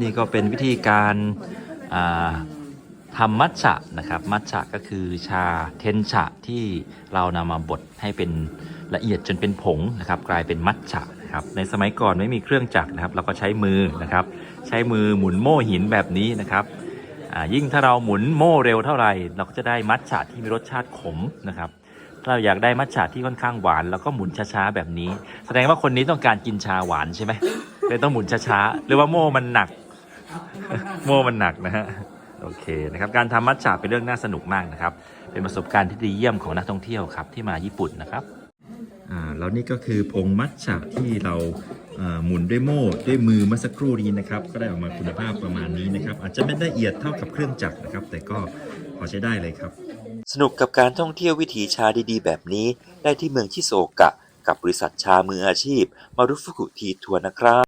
นี่ก็เป็นวิธีการทำมัทฉะนะครับ มัทฉะก็คือชาเทนฉะที่เรานำมาบดให้เป็นละเอียดจนเป็นผงนะครับ กลายเป็นมัทฉะนะครับในสมัยก่อนไม่มีเครื่องจักรนะครับ เราก็ใช้มือนะครับ ใช้มือหมุนโม่หินแบบนี้นะครับยิ่งถ้าเราหมุนโม่เร็วเท่าไหร่เราก็จะได้มัทฉะที่มีรสชาติขมนะครับถ้าเราอยากได้มัทฉะที่ค่อนข้างหวานเราก็หมุนช้าๆแบบนี้ แสดงว่าคนนี้ต้องการกินชาหวานใช่ไหม เลยต้องหมุนช้าๆหรือว่าโม่มันหนัก โม่มันหนักนะฮะโอเคนะครับการทำมัทฉะเป็นเรื่องน่าสนุกมากนะครับ เป็นประสบการณ์ที่ดีเยี่ยมของนักท่องเที่ยวครับที่มาญี่ปุ่นนะครับอ่าแล้วนี่ก็คือผงมัทฉะที่เราอ่าหมุนด้วยโม่ด้วยมือเมื่อสักครู่นี้นะครับ ก็ได้ออกมาคุณภาพประมาณนี้นะครับ อาจจะไม่ได้ละเอียดเท่ากับเครื่องจักรนะครับ แต่ก็พอใช้ได้เลยครับ สนุกกับการท่องเที่ยววิถีชาดีๆ แบบนี้ ได้ที่เมืองชิโซกะ กับบริษัทชามืออาชีพ มารุฟุกุทีทัวร์นะครับ